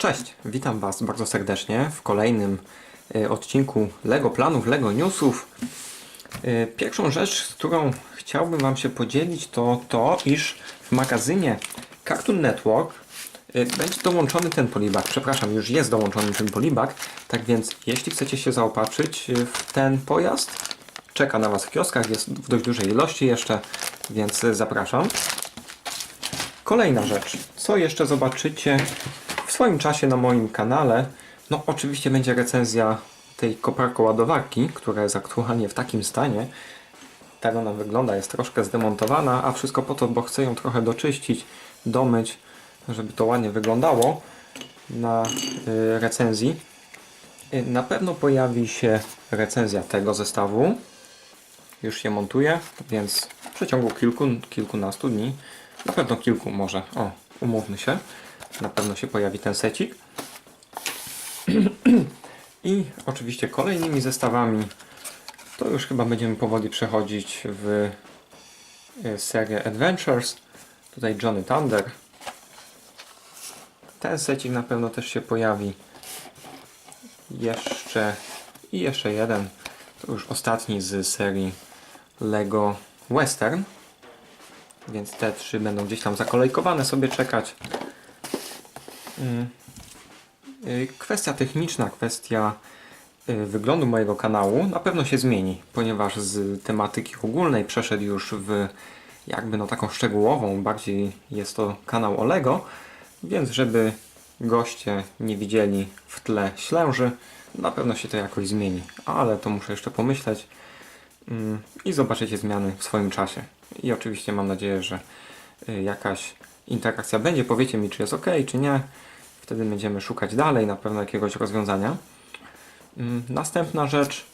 Cześć, witam Was bardzo serdecznie w kolejnym e, odcinku LEGO Planów, LEGO Newsów. E, Pierwszą rzecz, z którą chciałbym Wam się podzielić, to to, iż w magazynie Cartoon Network e, będzie dołączony ten polibak. Przepraszam, już jest dołączony ten polibak. Tak więc, jeśli chcecie się zaopatrzyć w ten pojazd, czeka na Was w kioskach, jest w dość dużej ilości jeszcze, więc zapraszam. Kolejna rzecz, co jeszcze zobaczycie swoim czasie na moim kanale, no oczywiście będzie recenzja tej koparko ładowarki, która jest aktualnie w takim stanie. Tak ona wygląda, jest troszkę zdemontowana, a wszystko po to, bo chcę ją trochę doczyścić, domyć, żeby to ładnie wyglądało na y, recenzji. Y, Na pewno pojawi się recenzja tego zestawu. Już się montuje, więc w przeciągu kilku, kilkunastu dni, na pewno kilku może, o, umówmy się, na pewno się pojawi ten secik. I oczywiście kolejnymi zestawami to już chyba będziemy powoli przechodzić w e, serię Adventures. Tutaj Johnny Thunder. Ten secik na pewno też się pojawi. Jeszcze i jeszcze jeden. To już ostatni z serii Lego Western. Więc te trzy będą gdzieś tam zakolejkowane sobie czekać. Mm. Y, Kwestia techniczna, kwestia y, wyglądu mojego kanału na pewno się zmieni, ponieważ z tematyki ogólnej przeszedł już w jakby no taką szczegółową, bardziej jest to kanał o Lego, więc żeby goście nie widzieli w tle ślęży, na pewno się to jakoś zmieni, ale to muszę jeszcze pomyśleć mm, i zobaczycie zmiany w swoim czasie. I oczywiście mam nadzieję, że y, jakaś interakcja będzie. Powiecie mi, czy jest ok, czy nie. Wtedy będziemy szukać dalej na pewno jakiegoś rozwiązania. Mm, Następna rzecz.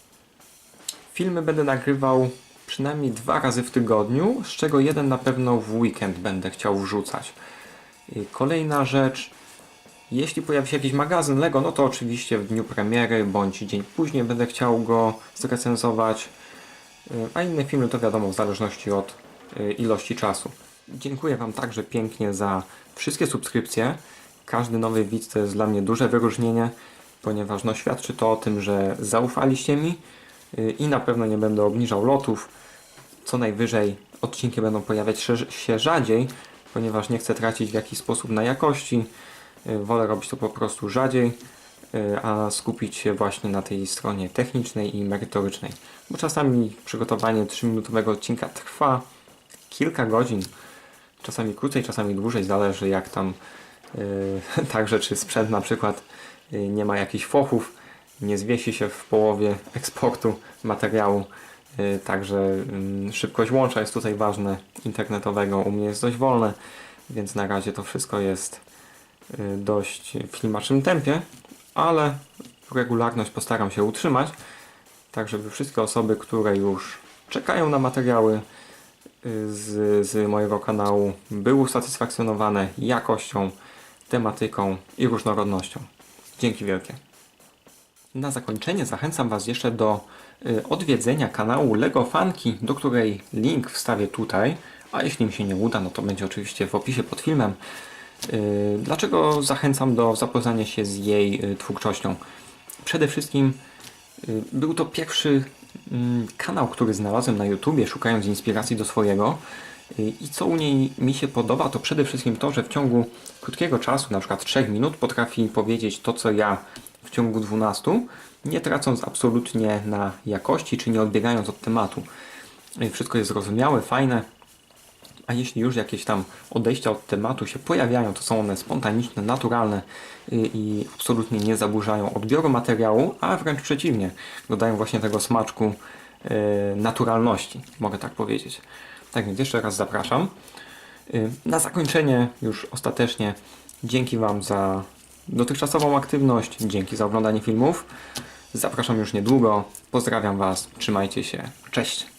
Filmy będę nagrywał przynajmniej dwa razy w tygodniu, z czego jeden na pewno w weekend będę chciał wrzucać. Kolejna rzecz. Jeśli pojawi się jakiś magazyn Lego, no to oczywiście w dniu premiery bądź dzień później będę chciał go zrecenzować. Y, A inne filmy to wiadomo w zależności od y, ilości czasu. Dziękuję Wam także pięknie za wszystkie subskrypcje. Każdy nowy widz to jest dla mnie duże wyróżnienie, ponieważ no, świadczy to o tym, że zaufaliście mi y, i na pewno nie będę obniżał lotów. Co najwyżej odcinki będą pojawiać się- rzadziej, ponieważ nie chcę tracić w jakiś sposób na jakości. Y, Wolę robić to po prostu rzadziej, y, a skupić się właśnie na tej stronie technicznej i merytorycznej. Bo czasami przygotowanie 3-minutowego odcinka trwa kilka godzin, czasami krócej, czasami dłużej, zależy jak tam yy, także czy sprzęt na przykład yy, nie ma jakichś fochów, nie zwiesi się w połowie eksportu materiału. Yy, także yy, szybkość łącza jest tutaj ważne, internetowego u mnie jest dość wolne, więc na razie to wszystko jest yy, dość w ślimaczym tempie, ale regularność postaram się utrzymać, tak żeby wszystkie osoby, które już czekają na materiały, z, z mojego kanału były usatysfakcjonowane jakością, tematyką i różnorodnością. Dzięki wielkie. Na zakończenie zachęcam Was jeszcze do y, odwiedzenia kanału Lego Fanki, do której link wstawię tutaj, a jeśli mi się nie uda, no to będzie oczywiście w opisie pod filmem. Y, Dlaczego zachęcam do zapoznania się z jej y, twórczością? Przede wszystkim był to pierwszy kanał, który znalazłem na YouTubie, szukając inspiracji do swojego. Y, I co u niej mi się podoba, to przede wszystkim to, że w ciągu krótkiego czasu, na przykład 3 minut, potrafi powiedzieć to, co ja w ciągu 12, nie tracąc absolutnie na jakości, czy nie odbiegając od tematu. Y, Wszystko jest zrozumiałe, fajne, a jeśli już jakieś tam odejścia od tematu się pojawiają, to są one spontaniczne, naturalne i, i absolutnie nie zaburzają odbioru materiału, a wręcz przeciwnie, dodają właśnie tego smaczku e, naturalności, mogę tak powiedzieć. Tak więc jeszcze raz zapraszam. Y, Na zakończenie już ostatecznie dzięki Wam za dotychczasową aktywność, dzięki za oglądanie filmów. Zapraszam już niedługo. Pozdrawiam Was, trzymajcie się. Cześć!